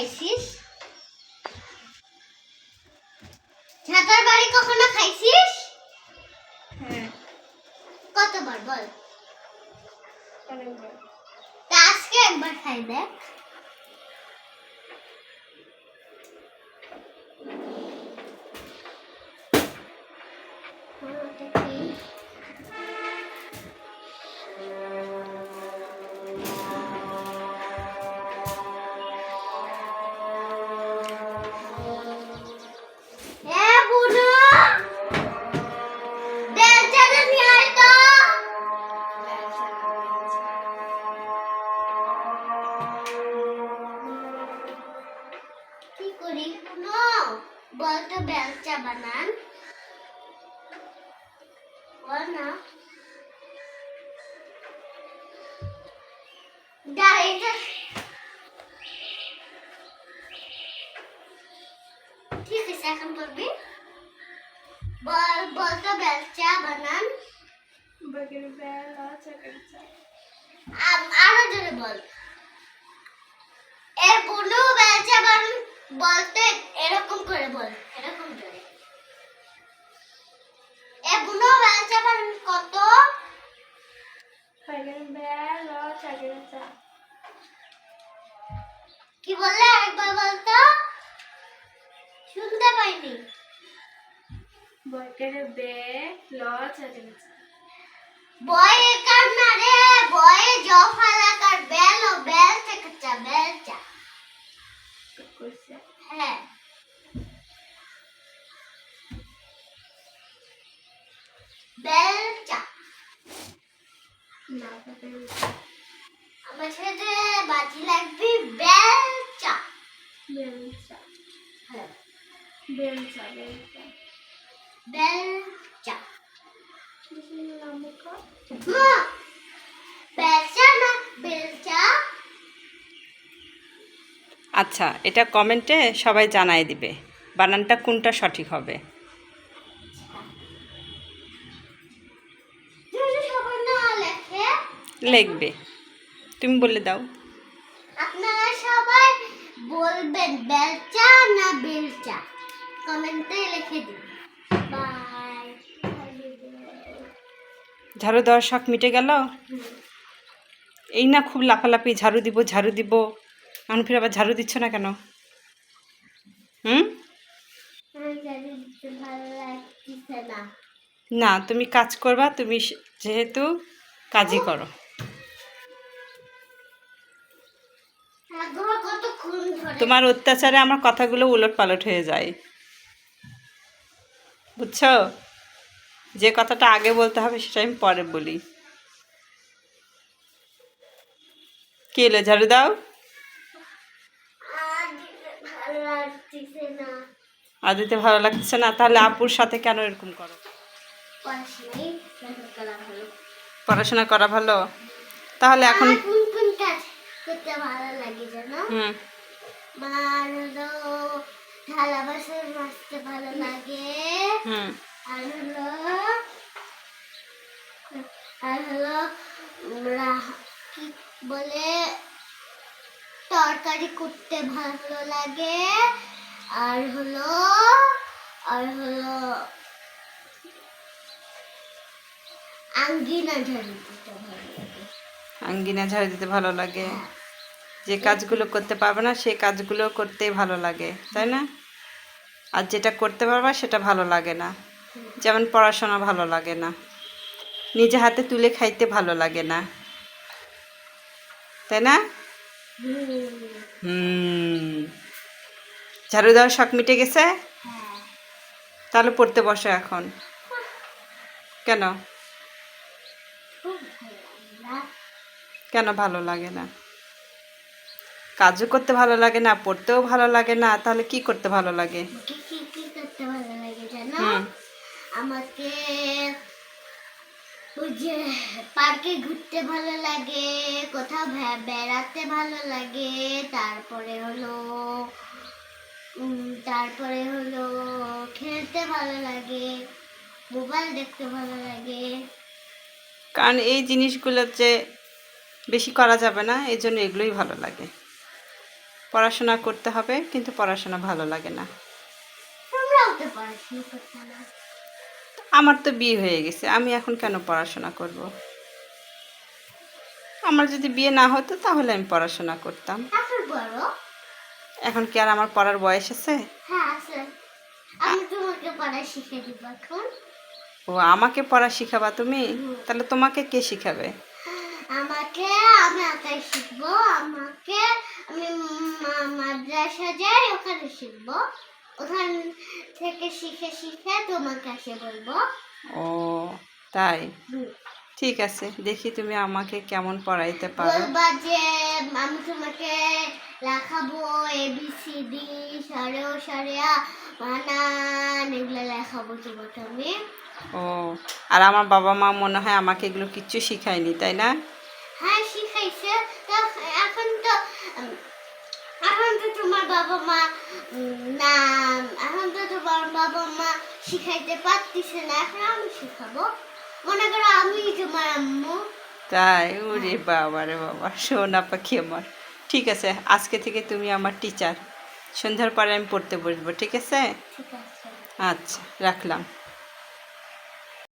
খাইছিস? ঝাঁটার বাড়ি কখনো খাইছিস? হ্যাঁ। কতবার বল? আজকে একবার খাই দেখ। বল বলতো বানান। আরও বল। এ বুনু বেলচা বানান। বলতে এরকম করে বল এরকম জোরে বেলা চাকের চা কি বললে? আরেকবার বলতো? শুনতে পাইনি। বাগের বে ল চাকের চা বয়ে কার না রে বয়ে জ ফালাকার বেল ও বেল চাকাচা বেলচা কইছে হ্যাঁ। বেলচা বেলচা বেলচা আচ্ছা এটা কমেন্টে সবাই জানাই দিবে বানানটা কোনটা সঠিক হবে? লিখবে। তুমি বলে দাও। আপনারা সবাই বলবেন বেলচা না বেলচা কমেন্টে লিখে দিন। বাই। ঝাড়ু দেওয়ার শখ মিটে গেল? এই না খুব লাফালাফি ঝাড়ু দিব ঝাড়ু দিব। এখন ফির আবার ঝাড়ু দিচ্ছ না কেন? হুম? না। তুমি কাজ করবা তুমি যেহেতু কাজই করো। ধরে? তোমার অত্যাচারে আমার কথাগুলো উলট পালট হয়ে যায়। বুঝছ? যে কথাটা আগে বলতে হবে সেটা আমি পরে বলি। কি এলো ঝাড়ু দাও? আর দিতে ভালো লাগছে না। তাহলে আপুর সাথে কেন এরকম করো? পড়াশোনা করা ভালো? তাহলে এখন করতে ভালো লাগে জানো? হুম। ভালো লাগে। হুম। আর হলো কি বলে তরকারি করতে ভালো লাগে আর হলো আর হলো আঙ্গিনা ঝাড়ু দিতে ভালো লাগে। আঙ্গিনা ঝাড়ু দিতে ভালো লাগে যে কাজগুলো করতে পারবে না সেই কাজগুলো করতে ভালো লাগে তাই না? আর যেটা করতে পারবা সেটা ভালো লাগে না। যেমন পড়াশোনা ভালো লাগে না। নিজে হাতে তুলে খাইতে ভালো লাগে না। তাই না? হুম, ঝাড়ু দেওয়ার শখ মিটে গেছে? তাহলে পড়তে বসো এখন। কেন? কেন ভালো লাগে না? কাজও করতে ভালো লাগে না পড়তেও ভালো লাগে না তাহলে কি করতে ভালো লাগে? আমাকে যে পার্কে ঘুরতে ভালো লাগে কোথাও বেড়াতে ভালো লাগে তারপরে হলো তারপরে হলো খেলতে ভালো লাগে মোবাইল দেখতে ভালো লাগে। কারণ এই জিনিসগুলো যে বেশি করা যাবে না এই জন্য এগুলোই ভালো লাগে। পড়াশোনা করতে হবে কিন্তু পড়াশোনা ভালো লাগে না। আমার তো বিয়ে হয়ে গেছে আমি এখন কেন পড়াশোনা করব। আমার যদি বিয়ে না হতো তাহলে আমি পড়াশোনা করতাম। এখন কি আর আমার পড়ার বয়স আছে? হ্যাঁ ও আমাকে পড়া শিখাবা তুমি? তাহলে তোমাকে কে শিখাবে? আমাকে আমি আঁকাই শিখব আমাকে আমি মাদ্রাসা যাই ওখানে শিখব। ওখান থেকে শিখে শিখে তোমাকে এসে বলব। ও তাই। ঠিক আছে দেখি তুমি আমাকে কেমন পড়াইতে পারো। বলবা যে আমি তোমাকে লেখাবো এ বি সি ডি সারে ও সারে আ বানান এগুলো লেখাবো তোমাকে আমি। ও আর আমার বাবা মা মনে হয় আমাকে এগুলো কিচ্ছু শিখায়নি তাই না হ্যাঁ শিখাইছে তো এখন তো উম, এখন তো তোমার বাবা মা না এখন তো তোমার বাবা মা শিখাইতে পারতেছে না এখন আমি শিখাবো। মনে করো আমি তোমার আম্মু। তাই? ওরে বাবা রে বাবা সোনা পাখি আমার। ঠিক আছে আজকে থেকে তুমি আমার টিচার সন্ধ্যার পরে আমি পড়তে বসবো ঠিক আছে। আচ্ছা রাখলাম।